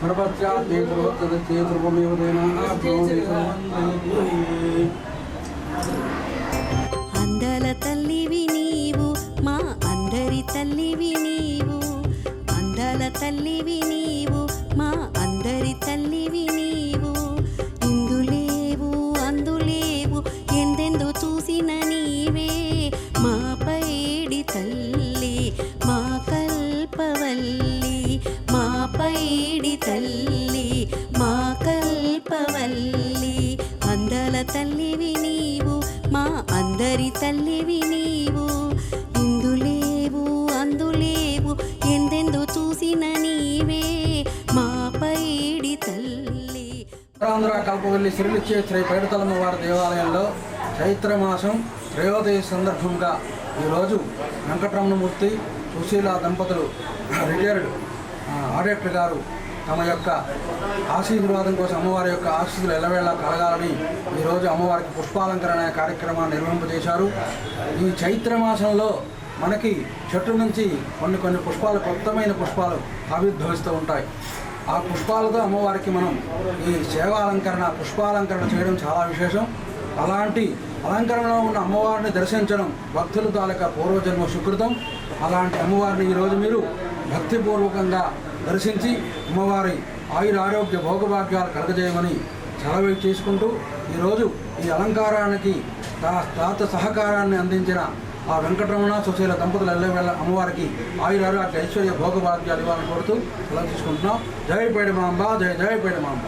सर्वस्याद्ये सर्वस्य सर्वमेव అందల తల్లివి నీవు మా అందరి తల్లివి నీవు అందల తల్లివి నీవు మా అందరి తల్లివి నీవు ఇందులేవు అందులేవు ఎందెందు చూసిన నీవే మా పైడి తల్లి తల్లివి నీవు మా అందరి తల్లివి నీవు. ఇందులేవు అందులేవు ఎందెందు చూసిన నీవే. మా పైడి తల్లి. ఉత్తరాంధ్ర కల్పవల్లి శ్రీలిచ్చే శ్రీ పైడితలమ్మ వారి దేవాలయంలో చైత్ర మాసం సందర్భంగా ఈరోజు వెంకటరమణమూర్తి సుశీల దంపతులు రిటైర్డ్ ఆ, గారు తమ యొక్క ఆశీర్వాదం కోసం అమ్మవారి యొక్క ఆశీస్సులు ఎల్లవేళ కలగాలని ఈరోజు అమ్మవారికి పుష్పాలంకరణ కార్యక్రమాన్ని నిర్వహింపజేశారు. ఈ చైత్ర మాసంలో మనకి చెట్టు నుంచి కొన్ని కొన్ని పుష్పాలు కొత్తమైన పుష్పాలు ఆవిర్భవిస్తూ ఉంటాయి. ఆ పుష్పాలతో అమ్మవారికి మనం ఈ సేవాలంకరణ పుష్పాలంకరణ చేయడం చాలా విశేషం. అలాంటి అలంకరణలో ఉన్న అమ్మవారిని దర్శించడం భక్తులు తాలూకా పూర్వజన్మ సుకృతం. అలాంటి అమ్మవారిని ఈరోజు మీరు భక్తిపూర్వకంగా దర్శించి అమ్మవారి ఆయుర ఆరోగ్య భోగభాగ్యాలు కలగజేయమని సెలవు చేసుకుంటూ ఈరోజు ఈ అలంకారానికి తా తాత సహకారాన్ని అందించిన ఆ వెంకటరమణ సుశీల దంపతుల ఎల్లవేళ అమ్మవారికి ఆయురారోగ్య ఐశ్వర్య భోగభాగ్యాలు ఇవ్వాలని కోరుతూ సెలవు తీసుకుంటున్నాం. జై పేడి మాంబ జై మాంబ